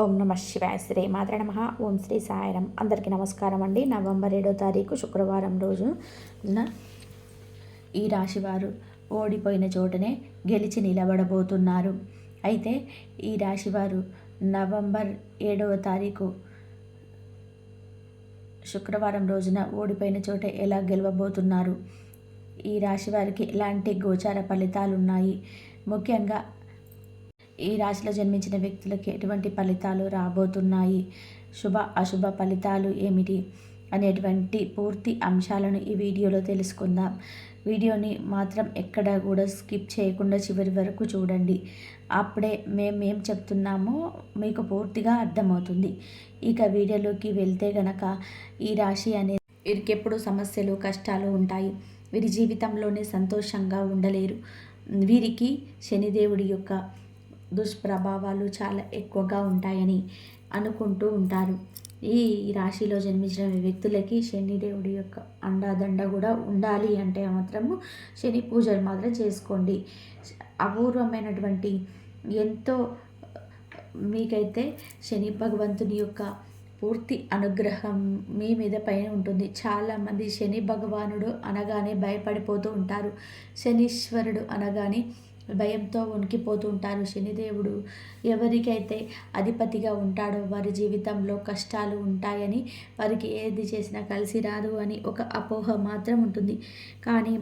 ఓం నమ శివాయ శ్రీ మాత్ర నమ. ఓం శ్రీ సాయిరం అందరికీ నమస్కారం అండి. నవంబర్ ఏడో తారీఖు శుక్రవారం రోజు ఈ రాశివారు ఓడిపోయిన చోటనే గెలిచి నిలబడబోతున్నారు. అయితే ఈ రాశివారు నవంబర్ ఏడవ తారీఖు శుక్రవారం రోజున ఓడిపోయిన చోట ఎలా గెలవబోతున్నారు? ఈ రాశి వారికి ఎలాంటి గోచార ఫలితాలు ఉన్నాయి ముఖ్యంగా ఈ రాశిలో జన్మించిన వ్యక్తులకి ఎటువంటి ఫలితాలు రాబోతున్నాయి? శుభ అశుభ ఫలితాలు ఏమిటి? అనేటువంటి పూర్తి అంశాలను ఈ వీడియోలో తెలుసుకుందాం. వీడియోని మాత్రం ఎక్కడ కూడా స్కిప్ చేయకుండా చివరి వరకు చూడండి. అప్పుడే మేమేం చెప్తున్నామో మీకు పూర్తిగా అర్థమవుతుంది. ఇక వీడియోలోకి వెళ్తే గనక ఈ రాశి అనేది వీరికెప్పుడు సమస్యలు కష్టాలు ఉంటాయి. వీరి జీవితంలోనే సంతోషంగా ఉండలేరు. వీరికి శనిదేవుడి యొక్క దుష్ప్రభావాలు చాలా ఎక్కువగా ఉంటాయని అనుకుంటూ ఉంటారు. ఈ రాశిలో జన్మించిన వ్యక్తులకి శనిదేవుడి యొక్క అండాదండ కూడా ఉండాలి అంటే మాత్రము శని పూజలు మాత్రం చేసుకోండి. అపూర్వమైనటువంటి ఎంతో మీకైతే శని భగవంతుని యొక్క పూర్తి అనుగ్రహం మీ మీద పైన ఉంటుంది. చాలామంది శని భగవానుడు అనగానే భయపడిపోతూ ఉంటారు. శనీశ్వరుడు అనగానే భయంతో వణికిపోతూ ఉంటారు శనిదేవుడు. ఎవరికైతే అధిపతిగా ఉంటాడో వారి జీవితంలో కష్టాలు ఉంటాయని వారికి ఏది చేసినా కలిసి రాదు అని ఒక అపోహ మాత్రం ఉంటుంది. కానీ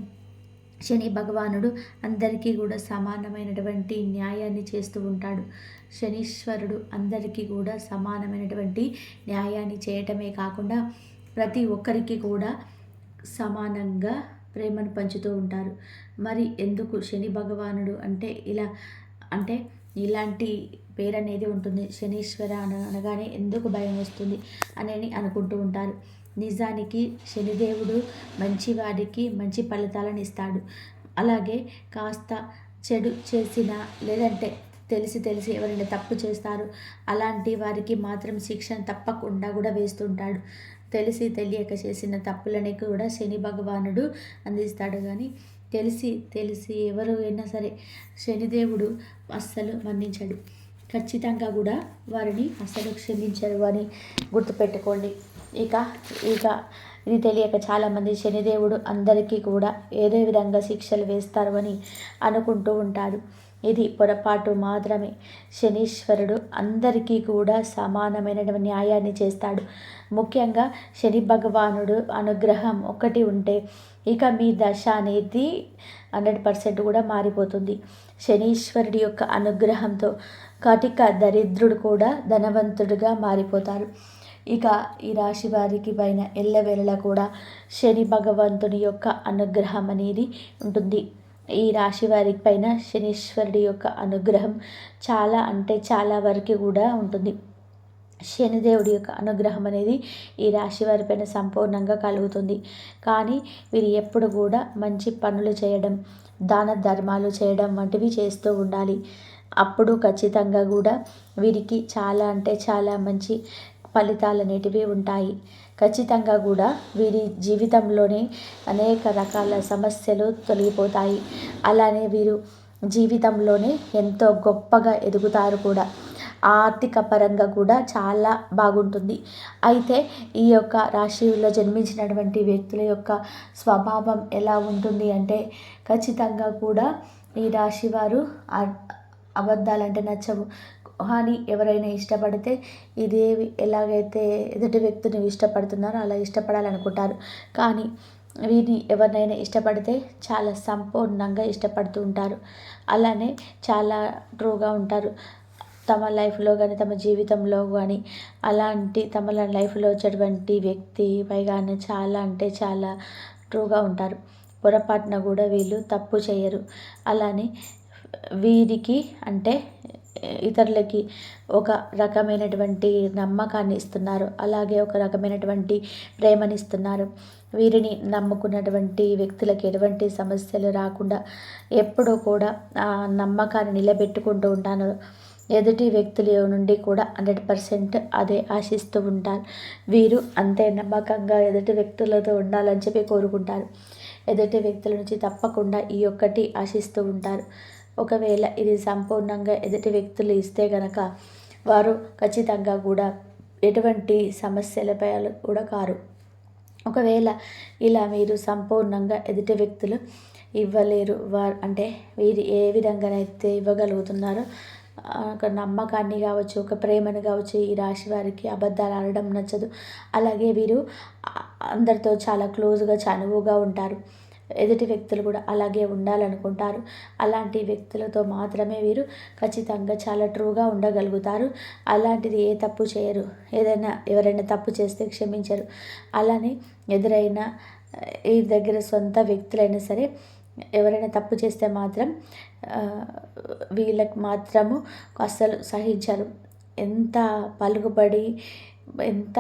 శని భగవానుడు అందరికీ కూడా సమానమైనటువంటి న్యాయాన్ని చేస్తూ ఉంటాడు. శనీశ్వరుడు అందరికీ కూడా సమానమైనటువంటి న్యాయాన్ని చేయటమే కాకుండా ప్రతి ఒక్కరికి కూడా సమానంగా ప్రేమను పంచుతూ ఉంటారు. మరి ఎందుకు శని భగవానుడు అంటే ఇలా అంటే ఇలాంటి పేరు అనేది ఉంటుంది. శనీశ్వర అనగానే ఎందుకు భయం వస్తుంది అనేది అనుకుంటూ ఉంటారు. నిజానికి శనిదేవుడు మంచివాడికి మంచి ఫలితాలను ఇస్తాడు. అలాగే కాస్త చెడు చేసిన లేదంటే తెలిసి తెలిసి ఎవరైనా తప్పు చేస్తారు. అలాంటి వారికి మాత్రం శిక్షణ తప్పకుండా కూడా వేస్తుంటాడు తెలిసి తెలియక చేసిన తప్పులని కూడా శని భగవానుడు అందిస్తాడు. కానీ తెలిసి తెలిసి ఎవరు అయినా సరే శనిదేవుడు అస్సలు మన్నించడు. ఖచ్చితంగా కూడా వారిని అస్సలు క్షమించరు అని గుర్తుపెట్టుకోండి. ఇక ఇక ఇది తెలియక చాలామంది శనిదేవుడు అందరికీ కూడా ఏదో విధంగా శిక్షలు వేస్తారు అని అనుకుంటూ ఉంటారు. ఇది పొరపాటు మాత్రమే. శనీశ్వరుడు అందరికీ కూడా సమానమైన న్యాయాన్ని చేస్తాడు. ముఖ్యంగా శని భగవానుడు అనుగ్రహం ఒకటి ఉంటే ఇక మీ దశ అనేది హండ్రెడ్ పర్సెంట్ కూడా మారిపోతుంది. శనీశ్వరుడి యొక్క అనుగ్రహంతో కటిక దరిద్రుడు కూడా ధనవంతుడిగా మారిపోతారు. ఇక ఈ రాశి వారికి పైన ఎల్లవేళలా కూడా శని భగవంతుని యొక్క అనుగ్రహం అనేది ఉంటుంది. ఈ రాశి వారి పైన శనీశ్వరుడి యొక్క అనుగ్రహం చాలా అంటే చాలా వరకు కూడా ఉంటుంది. శనిదేవుడి యొక్క అనుగ్రహం అనేది ఈ రాశి వారిపైన సంపూర్ణంగా కలుగుతుంది. కానీ వీరు ఎప్పుడు కూడా మంచి పనులు చేయడం దాన ధర్మాలు చేయడం వంటివి చేస్తూ ఉండాలి. అప్పుడు ఖచ్చితంగా కూడా వీరికి చాలా అంటే చాలా మంచి ఫలితాలు అనేటివి ఉంటాయి. ఖచ్చితంగా కూడా వీరి జీవితంలోనే అనేక రకాల సమస్యలు తొలగిపోతాయి. అలానే వీరు జీవితంలోనే ఎంతో గొప్పగా ఎదుగుతారు కూడా. ఆర్థిక పరంగా కూడా చాలా బాగుంటుంది. అయితే ఈ యొక్క రాశిలో జన్మించినటువంటి వ్యక్తుల యొక్క స్వభావం ఎలా ఉంటుంది అంటే ఖచ్చితంగా కూడా ఈ రాశి వారు అబద్ధాలంటే నచ్చవు. కానీ ఎవరైనా ఇష్టపడితే ఇదేవి ఎలాగైతే ఎదుటి వ్యక్తిని ఇష్టపడుతున్నారో అలా ఇష్టపడాలనుకుంటారు. కానీ వీరిని ఎవరినైనా ఇష్టపడితే చాలా సంపూర్ణంగా ఇష్టపడుతూ ఉంటారు. అలానే చాలా ట్రూగా ఉంటారు. తమ లైఫ్లో కానీ తమ జీవితంలో కానీ అలాంటి తమ లైఫ్లో వచ్చేటువంటి వ్యక్తి పైగానే చాలా అంటే చాలా ట్రూగా ఉంటారు. పొరపాటున కూడా వీళ్ళు తప్పు చేయరు. అలానే వీరికి అంటే ఇతరులకి ఒక రకమైనటువంటి నమ్మకాన్ని ఇస్తున్నారు. అలాగే ఒక రకమైనటువంటి ప్రేమని ఇస్తున్నారు. వీరిని నమ్ముకున్నటువంటి వ్యక్తులకు ఎటువంటి సమస్యలు రాకుండా ఎప్పుడూ కూడా ఆ నమ్మకాన్ని నిలబెట్టుకుంటూ ఉంటాను. ఎదుటి వ్యక్తుల నుండి కూడా హండ్రెడ్ పర్సెంట్ అదే ఆశిస్తూ ఉంటారు వీరు అంతే నమ్మకంగా ఎదుటి వ్యక్తులతో ఉండాలని చెప్పి కోరుకుంటారు. ఎదుటి వ్యక్తుల నుంచి తప్పకుండా ఈ ఒక్కటి ఆశిస్తూ ఉంటారు. ఒకవేళ ఇది సంపూర్ణంగా ఎదుటి వ్యక్తులు ఇస్తే గనక వారు ఖచ్చితంగా కూడా ఎటువంటి సమస్యలపై కూడా కారు. ఒకవేళ ఇలా మీరు సంపూర్ణంగా ఎదుటి వ్యక్తులు ఇవ్వలేరు వారు అంటే వీరు ఏ విధంగానైతే ఇవ్వగలుగుతున్నారో ఒక నమ్మకాన్ని కావచ్చు ఒక ప్రేమను కావచ్చు ఈ రాశి వారికి అబద్ధాలు ఆడడం నచ్చదు. అలాగే వీరు అందరితో చాలా క్లోజ్గా చనువుగా ఉంటారు. ఎదుటి వ్యక్తులు కూడా అలాగే ఉండాలనుకుంటారు. అలాంటి వ్యక్తులతో మాత్రమే వీరు ఖచ్చితంగా చాలా ట్రూగా ఉండగలుగుతారు. అలాంటిది ఏ తప్పు చేయరు. ఏదైనా ఎవరైనా తప్పు చేస్తే క్షమించరు. అలానే ఎదురైన ఈ దగ్గర సొంత వ్యక్తులైనా సరే ఎవరైనా తప్పు చేస్తే మాత్రం వీళ్ళకి మాత్రము అస్సలు సహించరు. ఎంత పలుకుబడి ఎంత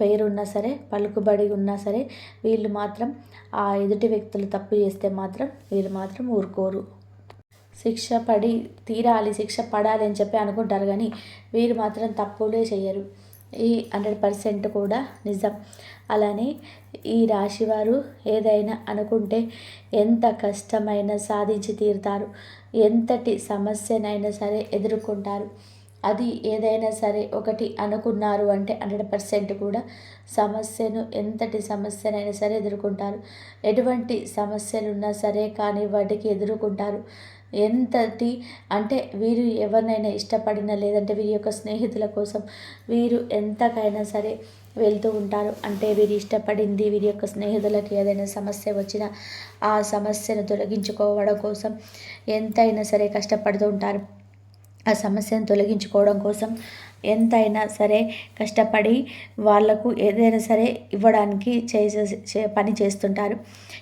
పేరున్నా సరే పలుకుబడి ఉన్నా సరే వీళ్ళు మాత్రం ఆ ఎదుటి వ్యక్తులు తప్పు చేస్తే మాత్రం వీళ్ళు మాత్రం ఊరుకోరు. శిక్ష పడి తీరాలి శిక్ష పడాలి అని చెప్పి అనుకుంటారు కానీ వీరు మాత్రం తప్పులే చేయరు. ఈ హండ్రెడ్ పర్సెంట్ కూడా నిజం. అలానే ఈ రాశివారు ఏదైనా అనుకుంటే ఎంత కష్టమైనా సాధించి తీరుతారు. ఎంతటి సమస్యనైనా సరే ఎదుర్కొంటారు. అది ఏదైనా సరే ఒకటి అనుకున్నారు అంటే హండ్రెడ్ పర్సెంట్ కూడా సమస్యను ఎంతటి సమస్యనైనా సరే ఎదుర్కొంటారు. ఎటువంటి సమస్యలు ఉన్నా సరే కానీ వాటికి ఎదుర్కొంటారు. ఎంతటి అంటే వీరు ఎవరినైనా ఇష్టపడినా లేదంటే వీరి యొక్క స్నేహితుల కోసం వీరు ఎంతకైనా సరే వెళ్తూ ఉంటారు. అంటే వీరు ఇష్టపడింది వీరి యొక్క స్నేహితులకు ఏదైనా సమస్య వచ్చినా ఆ సమస్యను తొలగించుకోవడం కోసం ఎంతైనా సరే కష్టపడుతూ ఉంటారు. ఆ సమస్యను తొలగించుకోవడం కోసం ఎంతైనా సరే కష్టపడి వాళ్ళకు ఏదైనా సరే ఇవ్వడానికి చేసే పని చేస్తుంటారు.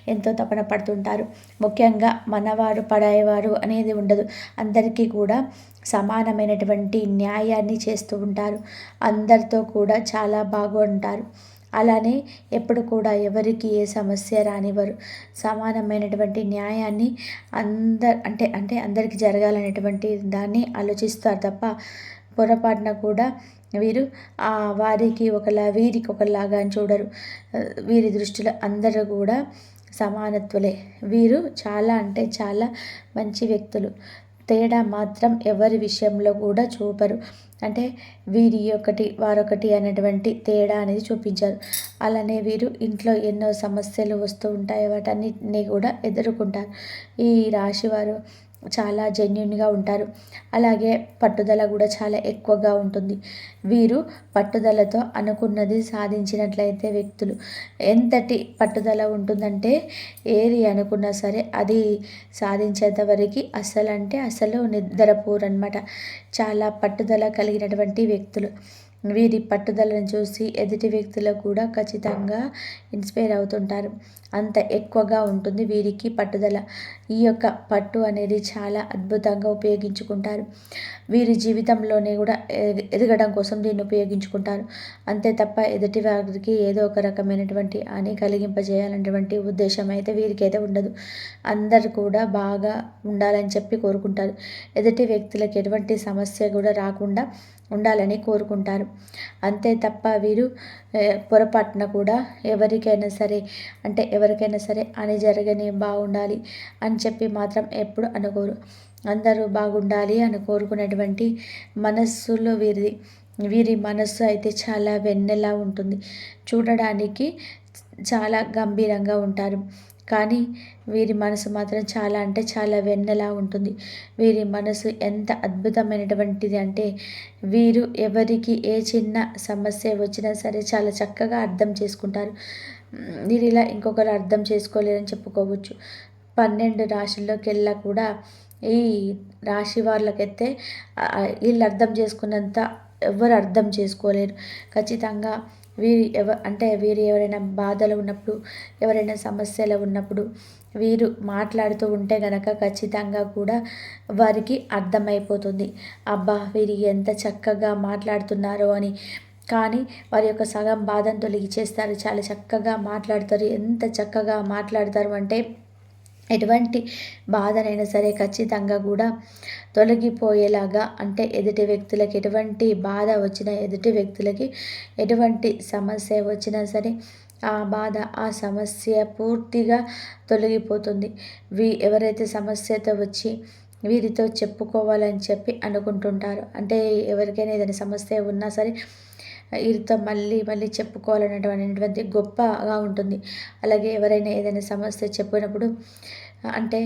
ఎంతో తపన పడుతుంటారు. ముఖ్యంగా మనవారు పడేవారు అనేది ఉండదు. అందరికీ కూడా సమానమైనటువంటి న్యాయాన్ని చేస్తూ ఉంటారు. అందరితో కూడా చాలా బాగుంటారు. అలానే ఎప్పుడు కూడా ఎవరికి ఏ సమస్య రానివ్వరు. సమానమైనటువంటి న్యాయాన్ని అందరు అంటే అంటే అందరికీ జరగాలనేటువంటి దాన్ని ఆలోచిస్తారు తప్ప పొరపాటున కూడా వీరు వారికి ఒకలా వీరికి ఒకలాగా అని చూడరు. వీరి దృష్టిలో అందరూ కూడా సమానత్వలే. వీరు చాలా అంటే చాలా మంచి వ్యక్తులు. తేడా మాత్రం ఎవరి విషయంలో కూడా చూపరు. అంటే వీరి ఒకటి వారొకటి అనేటువంటి తేడా అనేది చూపించారు అలానే వీరు ఇంట్లో ఎన్నో సమస్యలు వస్తూ ఉంటాయి. వాటన్నిటిని కూడా ఎదుర్కొంటారు. ఈ రాశివారు చాలా జెన్యున్గా ఉంటారు. అలాగే పట్టుదల కూడా చాలా ఎక్కువగా ఉంటుంది. వీరు పట్టుదలతో అనుకున్నది సాధించినట్లయితే వ్యక్తులు. ఎంతటి పట్టుదల ఉంటుందంటే ఏది అనుకున్నా సరే అది సాధించేంత వరకు అసలు అంటే అసలు నిద్రపోరనమాట చాలా పట్టుదల కలిగినటువంటి వ్యక్తులు. వీరి పట్టుదలను చూసి ఎదుటి వ్యక్తులు కూడా ఖచ్చితంగా ఇన్స్పైర్ అవుతుంటారు. అంత ఎక్కువగా ఉంటుంది వీరికి పట్టుదల. ఈ యొక్క పట్టు అనేది చాలా అద్భుతంగా ఉపయోగించుకుంటారు. వీరి జీవితంలోనే కూడా ఎదగడం కోసం దీన్ని ఉపయోగించుకుంటారు. అంతే తప్ప ఎదుటి వారికి ఏదో ఒక రకమైనటువంటి హాని కలిగింపజేయాలన్నటువంటి ఉద్దేశం అయితే వీరికైతే ఉండదు. అందరు కూడా బాగా ఉండాలని చెప్పి కోరుకుంటారు. ఎదుటి వ్యక్తులకు ఎటువంటి సమస్య కూడా రాకుండా ఉండాలని కోరుకుంటారు. అంతే తప్ప వీరు పొరపాటున కూడా ఎవరికైనా సరే అంటే ఎవరికైనా సరే అని జరగని బాగుండాలి అని చెప్పి మాత్రం ఎప్పుడు అనుకోరు. అందరూ బాగుండాలి అని కోరుకునేటువంటి మనస్సులో వీరిది వీరి మనస్సు అయితే చాలా వెన్నెలా ఉంటుంది. చూడడానికి చాలా గంభీరంగా ఉంటారు. కానీ వీరి మనసు మాత్రం చాలా అంటే చాలా వెన్నెలా ఉంటుంది. వీరి మనసు ఎంత అద్భుతమైనటువంటిది అంటే వీరు ఎవరికి ఏ చిన్న సమస్య వచ్చినా సరే చాలా చక్కగా అర్థం చేసుకుంటారు. వీరు ఇలా ఇంకొకరు అర్థం చేసుకోలేరని చెప్పుకోవచ్చు. పన్నెండు రాశుల్లోకి వెళ్ళా కూడా ఈ రాశి వాళ్ళకైతే వీళ్ళు అర్థం చేసుకున్నంత ఎవరు అర్థం చేసుకోలేరు. ఖచ్చితంగా వీరు ఎవ అంటే వీరు ఎవరైనా బాధలు ఉన్నప్పుడు ఎవరైనా సమస్యలు ఉన్నప్పుడు వీరు మాట్లాడుతూ ఉంటే గనక ఖచ్చితంగా కూడా వారికి అర్థమైపోతుంది. అబ్బా వీరు ఎంత చక్కగా మాట్లాడుతున్నారో అని. కానీ వారి యొక్క సగం బాధను తొలగిచేస్తారు చాలా చక్కగా మాట్లాడతారు. ఎంత చక్కగా మాట్లాడతారు అంటే ఎటువంటి బాధనైనా సరే ఖచ్చితంగా కూడా తొలగిపోయేలాగా అంటే ఎదుటి వ్యక్తులకి ఎటువంటి బాధ వచ్చినా ఎదుటి వ్యక్తులకి ఎటువంటి సమస్య వచ్చినా సరే ఆ బాధ ఆ సమస్య పూర్తిగా తొలగిపోతుంది. వీ ఎవరైతే సమస్యతో వచ్చి వీరితో చెప్పుకోవాలని చెప్పి అనుకుంటుంటారు అంటే ఎవరికైనా ఏదైనా సమస్య ఉన్నా సరే వీరితో మళ్ళీ మళ్ళీ చెప్పుకోవాలనేటువంటి గొప్పగా ఉంటుంది. అలాగే ఎవరైనా ఏదైనా సమస్య చెప్పినప్పుడు అంటే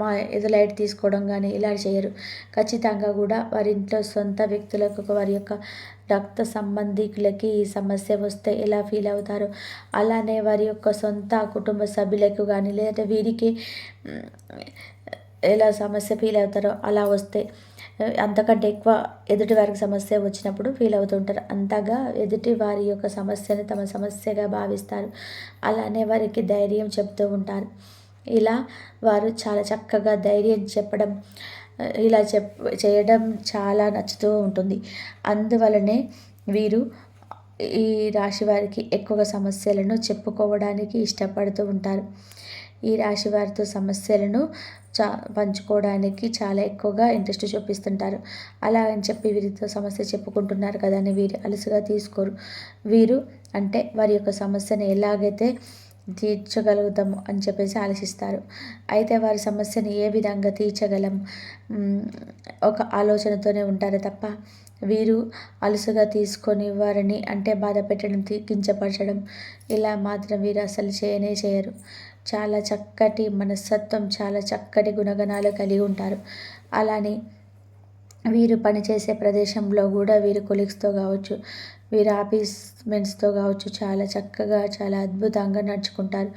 మా ఏదో లైట్ తీసుకోవడం కానీ ఇలా చేయరు. ఖచ్చితంగా కూడా వారి ఇంట్లో సొంత వ్యక్తులకు వారి యొక్క రక్త సంబంధికులకి ఈ సమస్య వస్తే ఎలా ఫీల్ అవుతారు అలానే వారి యొక్క సొంత కుటుంబ సభ్యులకు కానీ లేదంటే వీరికి ఎలా సమస్య ఫీల్ అవుతారో అలా వస్తే అంతకంటే ఎక్కువ ఎదుటి వారికి సమస్య వచ్చినప్పుడు ఫీల్ అవుతుంటారు. అంతగా ఎదుటి వారి యొక్క సమస్యను తమ సమస్యగా భావిస్తారు. అలానే వారికి ధైర్యం చెప్తూ ఉంటారు. ఇలా వారు చాలా చక్కగా ధైర్యం చెప్పడం ఇలా చెప్ చేయడం చాలా నచ్చుతూ ఉంటుంది. అందువలనే వీరు ఈ రాశి వారికి ఎక్కువగా సమస్యలను చెప్పుకోవడానికి ఇష్టపడుతూ ఉంటారు. ఈ రాశి వారితో సమస్యలను చా పంచుకోవడానికి చాలా ఎక్కువగా ఇంట్రెస్ట్ చూపిస్తుంటారు. అలా అని చెప్పి వీరితో సమస్య చెప్పుకుంటున్నారు కదా అని వీరు అలసుగా తీసుకోరు. వీరు అంటే వారి యొక్క సమస్యను ఎలాగైతే తీర్చగలుగుతాము అని చెప్పేసి ఆలోచిస్తారు. అయితే వారి సమస్యను ఏ విధంగా తీర్చగలం? ఒక ఆలోచనతోనే ఉంటారు తప్ప వీరు అలుసుగా తీసుకొని వారిని అంటే బాధ పెట్టడం కించపరచడం ఇలా మాత్రం వీరు అసలు చేయనే చేయరు. చాలా చక్కటి మనస్తత్వం చాలా చక్కటి గుణగణాలు కలిగి ఉంటారు. అలానే వీరు పనిచేసే ప్రదేశంలో కూడా వీరు కొలీగ్స్తో కావచ్చు వీరి ఆఫీస్ మెన్స్తో కావచ్చు చాలా చక్కగా చాలా అద్భుతంగా నడుచుకుంటారు.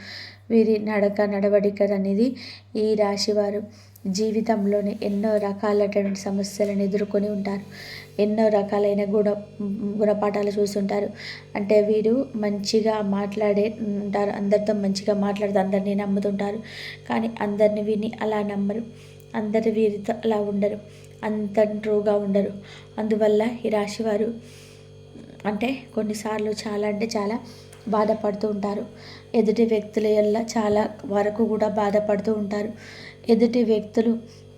వీరి నడక నడవడిక అనేది ఈ రాశివారు జీవితంలోని ఎన్నో రకాలైనటువంటి సమస్యలను ఎదుర్కొని ఉంటారు. ఎన్నో రకాలైన గుణ గుణపాఠాలు చూస్తుంటారు. అంటే వీరు మంచిగా మాట్లాడే ఉంటారు. అందరితో మంచిగా మాట్లాడుతూ అందరినీ నమ్ముతుంటారు. కానీ అందరిని విని అలా నమ్మరు. అందరు వీరితో అలా ఉండరు. అంత ట్రూగా ఉండరు. అందువల్ల ఈ రాశివారు అంటే కొన్నిసార్లు చాలా అంటే చాలా బాధపడుతూ ఉంటారు. ఎదుటి వ్యక్తుల వల్ల చాలా వరకు కూడా బాధపడుతూ ఉంటారు. ఎదుటి వ్యక్తులు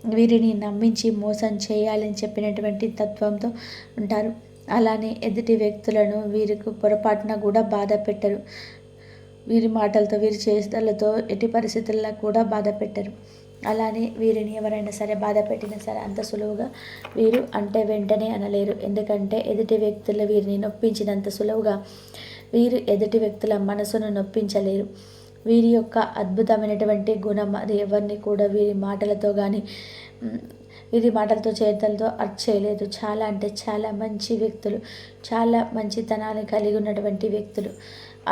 వీరిని నమ్మించి మోసం చేయాలని చెప్పినటువంటి తత్వంతో ఉంటారు. అలానే ఎదుటి వ్యక్తులను వీరికి పొరపాటున కూడా బాధ పెట్టరు. వీరి మాటలతో వీరి చేష్టలతో ఎట్టి పరిస్థితుల్లో కూడా బాధ పెట్టరు. అలానే వీరిని ఎవరైనా సరే బాధ పెట్టినా సరే అంత సులువుగా వీరు అంటే వెంటనే అనలేరు. ఎందుకంటే ఎదుటి వ్యక్తులు వీరిని నొప్పించినంత సులువుగా వీరు ఎదుటి వ్యక్తుల మనసును నొప్పించలేరు. వీరి యొక్క అద్భుతమైనటువంటి గుణం అది ఎవరిని కూడా వీరి మాటలతో కానీ వీరి మాటలతో చేతలతో అర్చ్ చేయలేదు. చాలా అంటే చాలా మంచి వ్యక్తులు చాలా మంచితనాన్ని కలిగి ఉన్నటువంటి వ్యక్తులు.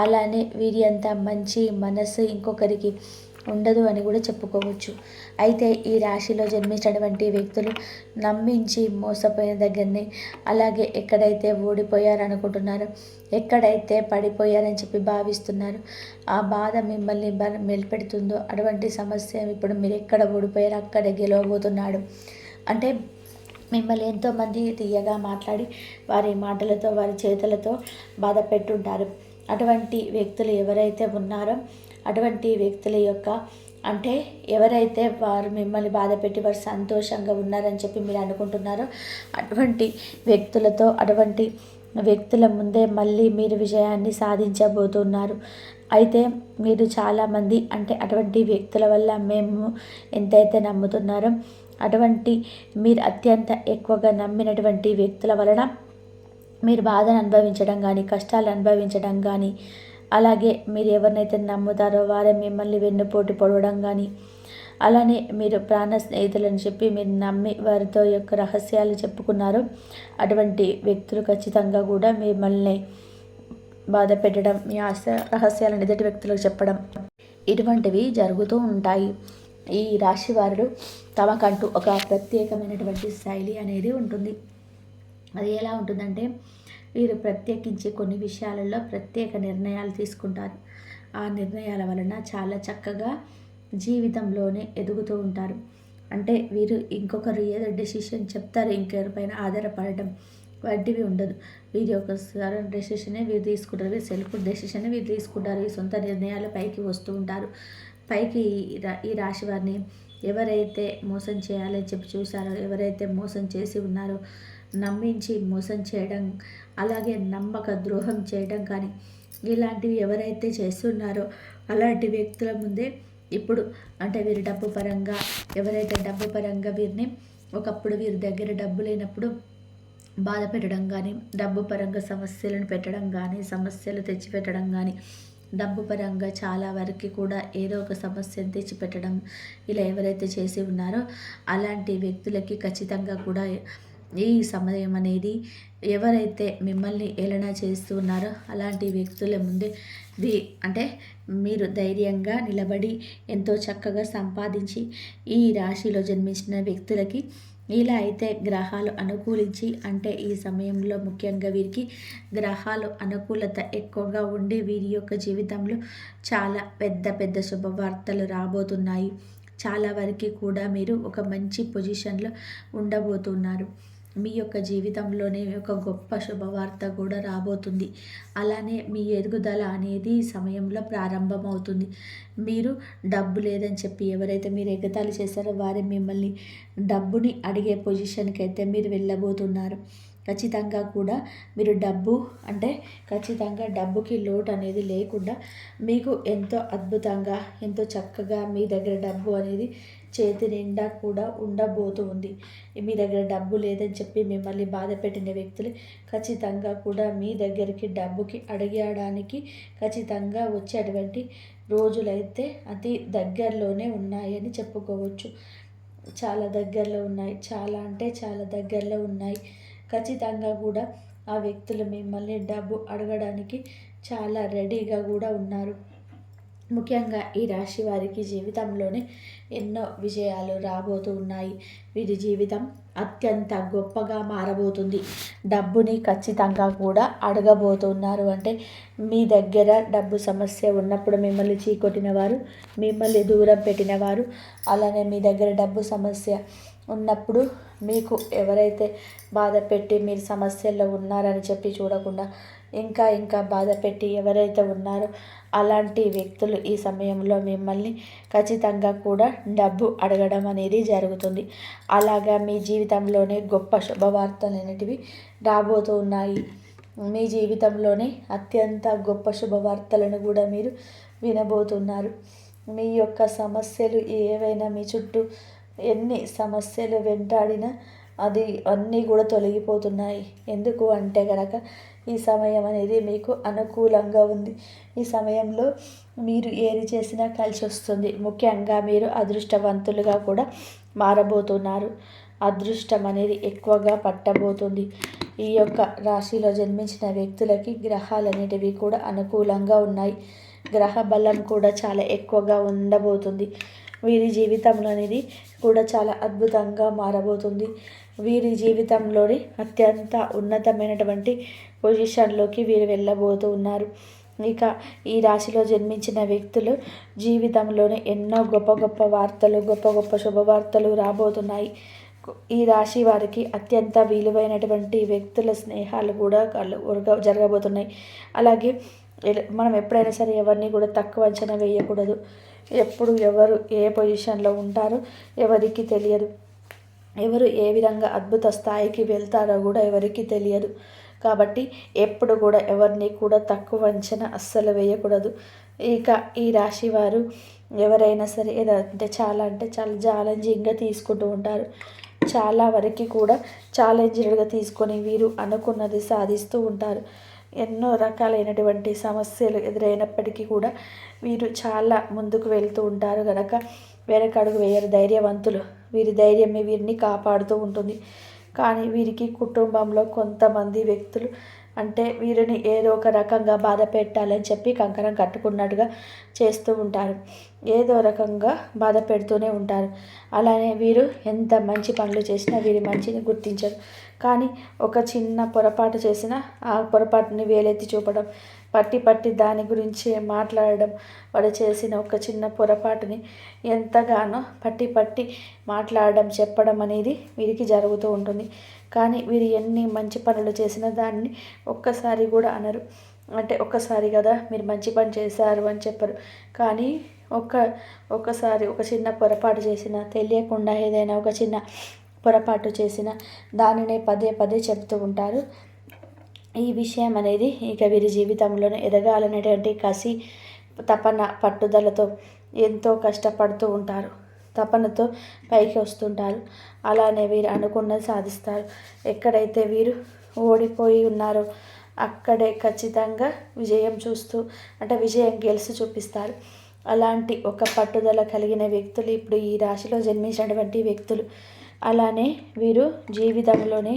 అలానే వీరి అంత మంచి మనసు ఇంకొకరికి ఉండదు అని కూడా చెప్పుకోవచ్చు. అయితే ఈ రాశిలో జన్మించినటువంటి వ్యక్తులు నమ్మించి మోసపోయిన దగ్గరనే అలాగే ఎక్కడైతే ఓడిపోయారనుకుంటున్నారో ఎక్కడైతే పడిపోయారని చెప్పి భావిస్తున్నారు ఆ బాధ మిమ్మల్ని మెలిపెడుతుందో అటువంటి సమస్య ఇప్పుడు మీరు ఎక్కడ ఓడిపోయారో అక్కడ గెలవబోతున్నాడు. అంటే మిమ్మల్ని ఎంతోమంది తీయగా మాట్లాడి వారి మాటలతో వారి చేతులతో బాధ పెట్టుంటారు. అటువంటి వ్యక్తులు ఎవరైతే ఉన్నారో అటువంటి వ్యక్తుల యొక్క అంటే ఎవరైతే వారు మిమ్మల్ని బాధ పెట్టి వారు సంతోషంగా ఉన్నారని చెప్పి మీరు అనుకుంటున్నారో అటువంటి వ్యక్తులతో అటువంటి వ్యక్తుల ముందే మళ్ళీ మీరు విజయాన్ని సాధించబోతున్నారు. అయితే మీరు చాలామంది అంటే అటువంటి వ్యక్తుల వల్ల మేము ఎంతైతే నమ్ముతున్నారో అటువంటి మీరు అత్యంత ఎక్కువగా నమ్మినటువంటి వ్యక్తుల వలన మీరు బాధను అనుభవించడం కానీ కష్టాలు అనుభవించడం కానీ అలాగే మీరు ఎవరినైతే నమ్ముతారో వారే మిమ్మల్ని వెన్నుపోటు పొడవడం కానీ అలానే మీరు ప్రాణ స్నేహితులని చెప్పి మీరు నమ్మి వారితో యొక్క రహస్యాలు చెప్పుకున్నారు. అటువంటి వ్యక్తులు ఖచ్చితంగా కూడా మిమ్మల్ని బాధ పెట్టడం మీ ఆశ రహస్యాలను ఎదుటి వ్యక్తులకు చెప్పడం ఇటువంటివి జరుగుతూ ఉంటాయి. ఈ రాశి వారు తమకంటూ ఒక ప్రత్యేకమైనటువంటి శైలి అనేది ఉంటుంది. అది ఎలా ఉంటుందంటే వీరు ప్రత్యేకించి కొన్ని విషయాలలో ప్రత్యేక నిర్ణయాలు తీసుకుంటారు. ఆ నిర్ణయాల వలన చాలా చక్కగా జీవితంలోనే ఎదుగుతూ ఉంటారు. అంటే వీరు ఇంకొకరు ఏదో డెసిషన్ చెప్తారు ఇంకెవరిపైన ఆధారపడటం వంటివి ఉండదు. వీరి యొక్క సరైన డెసిషనే వీరు తీసుకుంటారు. సెల్ఫ్ డెసిషనే వీరు తీసుకుంటారు. ఈ సొంత నిర్ణయాలు పైకి వస్తూ ఉంటారు. పైకి ఈ రాశి వారిని ఎవరైతే మోసం చేయాలని చెప్పి చూశారో ఎవరైతే మోసం చేసి ఉన్నారో నమ్మించి మోసం చేయడం అలాగే నమ్మక ద్రోహం చేయడం కానీ ఇలాంటివి ఎవరైతే చేస్తున్నారో అలాంటి వ్యక్తుల ముందే ఇప్పుడు అంటే వీరి డబ్బు పరంగా ఎవరైతే డబ్బు పరంగా వీరిని ఒకప్పుడు వీరి దగ్గర డబ్బు లేనప్పుడు బాధ పెట్టడం కానీ డబ్బు పరంగా సమస్యలను పెట్టడం కానీ సమస్యలు తెచ్చిపెట్టడం కానీ డబ్బు పరంగా చాలా వరకు కూడా ఏదో ఒక సమస్యను తెచ్చిపెట్టడం ఇలా ఎవరైతే చేసి ఉన్నారో అలాంటి వ్యక్తులకి ఖచ్చితంగా కూడా ఈ సమయం అనేది ఎవరైతే మిమ్మల్ని ఏలన చేస్తూ ఉన్నారో అలాంటి వ్యక్తుల ముందే వి అంటే మీరు ధైర్యంగా నిలబడి ఎంతో చక్కగా సంపాదించి ఈ రాశిలో జన్మించిన వ్యక్తులకి ఇలా అయితే గ్రహాలు అనుకూలించి అంటే ఈ సమయంలో ముఖ్యంగా వీరికి గ్రహాలు అనుకూలత ఎక్కువగా ఉండి వీరి యొక్క జీవితంలో చాలా పెద్ద పెద్ద శుభవార్తలు రాబోతున్నాయి. చాలా వరకు కూడా మీరు ఒక మంచి పొజిషన్లో ఉండబోతున్నారు. మీ యొక్క జీవితంలోనే ఒక గొప్ప శుభవార్త కూడా రాబోతుంది. అలానే మీ ఎదుగుదల అనేది సమయంలో ప్రారంభమవుతుంది. మీరు డబ్బు లేదని చెప్పి ఎవరైతే మీరు ఎగతాళి చేశారో వారి మిమ్మల్ని డబ్బుని అడిగే పొజిషన్కి అయితే మీరు వెళ్ళబోతున్నారు. ఖచ్చితంగా కూడా మీరు డబ్బు అంటే ఖచ్చితంగా డబ్బుకి లోటు అనేది లేకుండా మీకు ఎంతో అద్భుతంగా ఎంతో చక్కగా మీ దగ్గర డబ్బు అనేది చేతి నిండా కూడా ఉండబోతుంది. మీ దగ్గర డబ్బు లేదని చెప్పి మిమ్మల్ని బాధ పెట్టిన వ్యక్తులు ఖచ్చితంగా కూడా మీ దగ్గరికి డబ్బుకి అడిగడానికి ఖచ్చితంగా వచ్చేటువంటి రోజులైతే అతి దగ్గరలోనే ఉన్నాయని చెప్పుకోవచ్చు. చాలా దగ్గరలో ఉన్నాయి. చాలా అంటే చాలా దగ్గరలో ఉన్నాయి. ఖచ్చితంగా కూడా ఆ వ్యక్తులు మిమ్మల్ని డబ్బు అడగడానికి చాలా రెడీగా కూడా ఉన్నారు. ముఖ్యంగా ఈ రాశి వారికి జీవితంలోనే ఎన్నో విజయాలు రాబోతూ ఉన్నాయి. వీరి జీవితం అత్యంత గొప్పగా మారబోతుంది. డబ్బుని ఖచ్చితంగా కూడా అడగబోతున్నారు. అంటే మీ దగ్గర డబ్బు సమస్య ఉన్నప్పుడు మిమ్మల్ని చీకొట్టిన వారు మిమ్మల్ని దూరం పెట్టిన వారు అలానే మీ దగ్గర డబ్బు సమస్య ఉన్నప్పుడు మీకు ఎవరైతే బాధ పెట్టి మీరు సమస్యల్లో ఉన్నారని చెప్పి చూడకుండా ఇంకా ఇంకా బాధ పెట్టి ఎవరైతే ఉన్నారో అలాంటి వ్యక్తులు ఈ సమయంలో మిమ్మల్ని ఖచ్చితంగా కూడా డబ్బు అడగడం అనేది జరుగుతుంది. అలాగా మీ జీవితంలోనే గొప్ప శుభవార్తలు అనేటివి రాబోతూ ఉన్నాయి. మీ జీవితంలోనే అత్యంత గొప్ప శుభవార్తలను కూడా మీరు వినబోతున్నారు. మీ యొక్క సమస్యలు ఏవైనా మీ చుట్టూ ఎన్ని సమస్యలు వెంటాడినా అది అన్నీ కూడా తొలగిపోతున్నాయి. ఎందుకు అంటే కనుక ఈ సమయం అనేది మీకు అనుకూలంగా ఉంది. ఈ సమయంలో మీరు ఏది చేసినా కలిసి వస్తుంది. ముఖ్యంగా మీరు అదృష్టవంతులుగా కూడా మారబోతున్నారు. అదృష్టం అనేది ఎక్కువగా పట్టబోతుంది. ఈ యొక్క రాశిలో జన్మించిన వ్యక్తులకి గ్రహాలు అనేటివి కూడా అనుకూలంగా ఉన్నాయి. గ్రహ బలం కూడా చాలా ఎక్కువగా ఉండబోతుంది. వీరి జీవితంలో అనేది కూడా చాలా అద్భుతంగా మారబోతుంది. వీరి జీవితంలోని అత్యంత ఉన్నతమైనటువంటి పొజిషన్లోకి వీరు వెళ్ళబోతూ ఉన్నారు. ఇక ఈ రాశిలో జన్మించిన వ్యక్తులు జీవితంలోని ఎన్నో గొప్ప గొప్ప వార్తలు గొప్ప గొప్ప శుభవార్తలు రాబోతున్నాయి. ఈ రాశి వారికి అత్యంత విలువైనటువంటి వ్యక్తుల స్నేహాలు కూడా జరగబోతున్నాయి. అలాగే మనం ఎప్పుడైనా సరే ఎవరిని కూడా తక్కువ అంచనా వేయకూడదు. ఎప్పుడు ఎవరు ఏ పొజిషన్లో ఉంటారో ఎవరికి తెలియదు. ఎవరు ఏ విధంగా అద్భుత స్థాయికి వెళ్తారో కూడా ఎవరికి తెలియదు. కాబట్టి ఎప్పుడు కూడా ఎవరిని కూడా తక్కువ అంచనా అస్సలు వేయకూడదు. ఇక ఈ రాశి వారు ఎవరైనా సరే అంటే చాలా అంటే చాలా ఛాలెంజింగ్గా తీసుకుంటూ ఉంటారు. చాలా వరకు కూడా ఛాలెంజ్డ్గా తీసుకొని వీరు అనుకున్నది సాధిస్తూ ఉంటారు. ఎన్నో రకాలైనటువంటి సమస్యలు ఎదురైనప్పటికీ కూడా వీరు చాలా ముందుకు వెళ్తూ ఉంటారు. కనుక వెనకడుగు వేయరు ధైర్యవంతులు. వీరి ధైర్యమే వీరిని కాపాడుతూ ఉంటుంది. కానీ వీరికి కుటుంబంలో కొంతమంది వ్యక్తులు అంటే వీరిని ఏదో ఒక రకంగా బాధ పెట్టాలని చెప్పి కంకణం కట్టుకున్నట్టుగా చేస్తూ ఉంటారు. ఏదో రకంగా బాధ పెడుతూనే ఉంటారు. అలానే వీరు ఎంత మంచి పనులు చేసినా వీరి మంచిని గుర్తించరు. కానీ ఒక చిన్న పొరపాటు చేసిన ఆ పొరపాటుని వేలెత్తి చూపడం పట్టి పట్టి దాని గురించి మాట్లాడడం వాడు చేసిన ఒక చిన్న పొరపాటుని ఎంతగానో పట్టి పట్టి మాట్లాడడం చెప్పడం అనేది వీరికి జరుగుతూ ఉంటుంది. కానీ వీరు ఎన్ని మంచి పనులు చేసినా దాన్ని ఒక్కసారి కూడా అనరు. అంటే ఒక్కసారి కదా మీరు మంచి పని చేశారు అని చెప్పరు. కానీ ఒక్క ఒకసారి ఒక చిన్న పొరపాటు చేసిన తెలియకుండా ఏదైనా ఒక చిన్న పొరపాటు చేసిన దానినే పదే పదే చెప్తూ ఉంటారు. ఈ విషయం అనేది ఇక వీరి జీవితంలోనే ఎదగాలనేటువంటి కసి తపన పట్టుదలతో ఎంతో కష్టపడుతూ ఉంటారు. తపనతో పైకి వస్తుంటారు. అలానే వీరు అనుకున్నది సాధిస్తారు. ఎక్కడైతే వీరు ఓడిపోయి ఉన్నారో అక్కడే ఖచ్చితంగా విజయం చూస్తూ అంటే విజయం గెలిచి చూపిస్తారు. అలాంటి ఒక పట్టుదల కలిగిన వ్యక్తులు ఇప్పుడు ఈ రాశిలో జన్మించినటువంటి వ్యక్తులు. అలానే వీరు జీవితంలోనే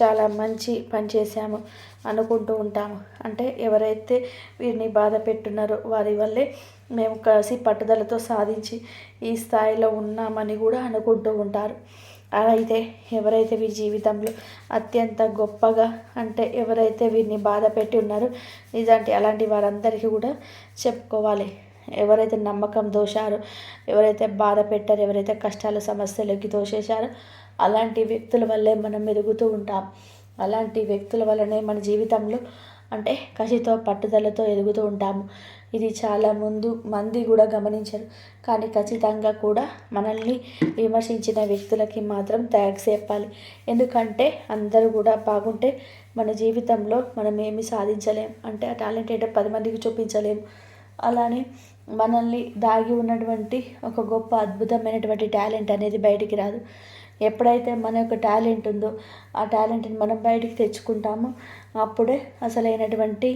చాలా మంచి పని చేశాము అనుకుంటూ ఉంటాము. అంటే ఎవరైతే వీరిని బాధ పెట్టున్నారో వారి వల్లే మేము కలిసి పట్టుదలతో సాధించి ఈ స్థాయిలో ఉన్నామని కూడా అనుకుంటూ ఉంటారు. అలా అయితే ఎవరైతే వీరి జీవితంలో అత్యంత గొప్పగా అంటే ఎవరైతే వీరిని బాధ పెట్టి ఉన్నారో నిజానికి అలాంటి వారందరికీ కూడా చెప్పుకోవాలి. ఎవరైతే నమ్మకం దోషారో ఎవరైతే బాధ పెట్టారు ఎవరైతే కష్టాలు సమస్యలకి దోషేశారో అలాంటి వ్యక్తుల వల్లే మనం ఎదుగుతూ ఉంటాం. అలాంటి వ్యక్తుల వల్లనే మన జీవితంలో అంటే కసితో పట్టుదలతో ఎదుగుతూ ఉంటాము. ఇది చాలా ముందు మంది కూడా గమనించరు. కానీ ఖచ్చితంగా కూడా మనల్ని విమర్శించిన వ్యక్తులకి మాత్రం థ్యాంక్స్ చెప్పాలి. ఎందుకంటే అందరూ కూడా బాగుంటే మన జీవితంలో మనం ఏమి సాధించలేం. అంటే ఆ టాలెంట్ ఏంటో పది మందికి చూపించలేము అలానే మనల్ని దాగి ఉన్నటువంటి ఒక గొప్ప అద్భుతమైనటువంటి టాలెంట్ అనేది బయటికి రాదు. ఎప్పుడైతే మన యొక్క టాలెంట్ ఉందో ఆ టాలెంట్ని మనం బయటికి తెచ్చుకుంటామో అప్పుడే అసలైనటువంటి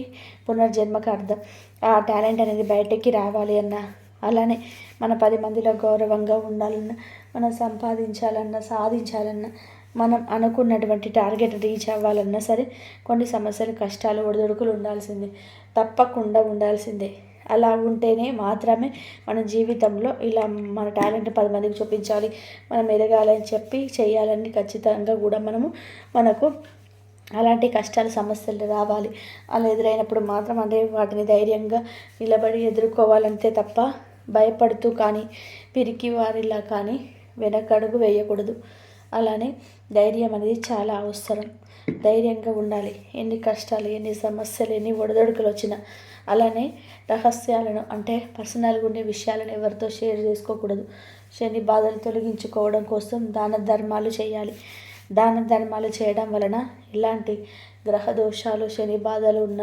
పునర్జన్మకు అర్థం. ఆ టాలెంట్ అనేది బయటికి రావాలి అన్న అలానే మన పది మందిలో గౌరవంగా ఉండాలన్నా మనం సంపాదించాలన్నా సాధించాలన్నా మనం అనుకున్నటువంటి టార్గెట్ రీచ్ అవ్వాలన్నా సరే కొన్ని సమస్యలు కష్టాలు ఒడిదొడుకులు ఉండాల్సిందే. తప్పకుండా ఉండాల్సిందే. అలా ఉంటేనే మాత్రమే మన జీవితంలో ఇలా మన టాలెంట్ పది మందికి చూపించాలి మనం ఎదగాలని చెప్పి చేయాలని ఖచ్చితంగా కూడా మనము మనకు అలాంటి కష్టాలు సమస్యలు రావాలి. అలా ఎదురైనప్పుడు మాత్రం అంటే వాటిని ధైర్యంగా నిలబడి ఎదుర్కోవాలంతే తప్ప భయపడుతూ కానీ పిరికి వారిలా కానీ వెనకడుగు వేయకూడదు. అలానే ధైర్యం అనేది చాలా అవసరం. ధైర్యంగా ఉండాలి. ఎన్ని కష్టాలు ఎన్ని సమస్యలు ఎన్ని ఒడిదొడుకులు వచ్చినా అలానే రహస్యాలను అంటే పర్సనల్గా ఉండే విషయాలను ఎవరితో షేర్ చేసుకోకూడదు. శని బాధలు తొలగించుకోవడం కోసం దాన ధర్మాలు చేయాలి. దాన ధర్మాలు చేయడం వలన ఇలాంటి గ్రహ దోషాలు శని బాధలు ఉన్న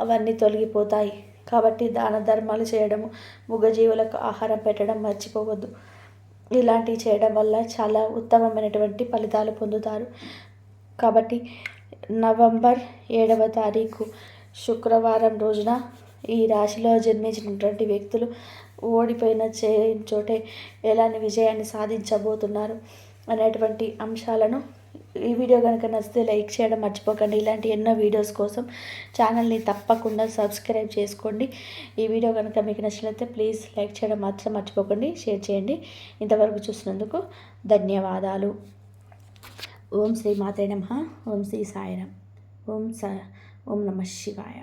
అవన్నీ తొలగిపోతాయి. కాబట్టి దాన ధర్మాలు చేయడము మూగజీవులకు ఆహారం పెట్టడం మర్చిపోవద్దు. ఇలాంటివి చేయడం వల్ల చాలా ఉత్తమమైనటువంటి ఫలితాలు పొందుతారు. కాబట్టి నవంబర్ ఏడవ తారీఖు శుక్రవారం రోజున ఈ రాశిలో జన్మించినటువంటి వ్యక్తులు ఓడిపోయిన చే చోటే ఎలాంటి విజయాన్ని సాధించబోతున్నారు అనేటువంటి అంశాలను ఈ వీడియో కనుక నచ్చితే లైక్ చేయడం మర్చిపోకండి. ఇలాంటి ఎన్నో వీడియోస్ కోసం ఛానల్ని తప్పకుండా సబ్స్క్రైబ్ చేసుకోండి. ఈ వీడియో కనుక మీకు నచ్చినట్లయితే ప్లీజ్ లైక్ చేయడం మాత్రం మర్చిపోకండి. షేర్ చేయండి. ఇంతవరకు చూసినందుకు ధన్యవాదాలు. ఓం శ్రీ మాతే నమ. ఓం శ్రీ సాయిరామ్ ఓం స ఓం నమ శివాయ.